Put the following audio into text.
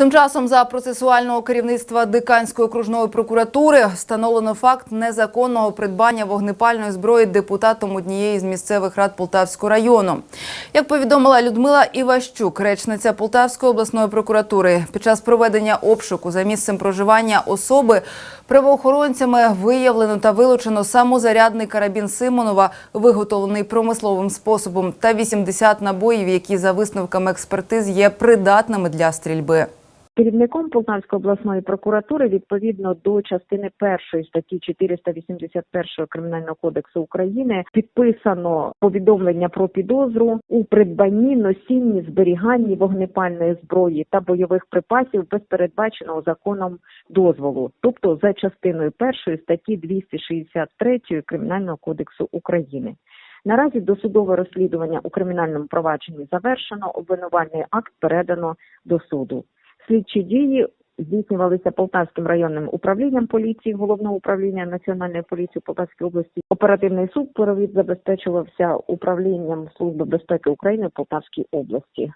Тим часом за процесуального керівництва Диканської окружної прокуратури встановлено факт незаконного придбання вогнепальної зброї депутатом однієї з місцевих рад Полтавського району. Як повідомила Людмила Іващук, речниця Полтавської обласної прокуратури, під час проведення обшуку за місцем проживання особи правоохоронцями виявлено та вилучено самозарядний карабін Симонова, виготовлений промисловим способом, та 80 набоїв, які за висновками експертиз є придатними для стрільби. Керівником Полтавської обласної прокуратури відповідно до частини першої статті 481 Кримінального кодексу України підписано повідомлення про підозру у придбанні, носінні, зберіганні вогнепальної зброї та бойових припасів без передбаченого законом дозволу, тобто за частиною першої статті 263 Кримінального кодексу України. Наразі досудове розслідування у кримінальному провадженні завершено, обвинувальний акт передано до суду. Слідчі дії здійснювалися Полтавським районним управлінням поліції головного управління Національної поліції Полтавської області. Оперативний суд провід забезпечувався управлінням Служби безпеки України в Полтавській області.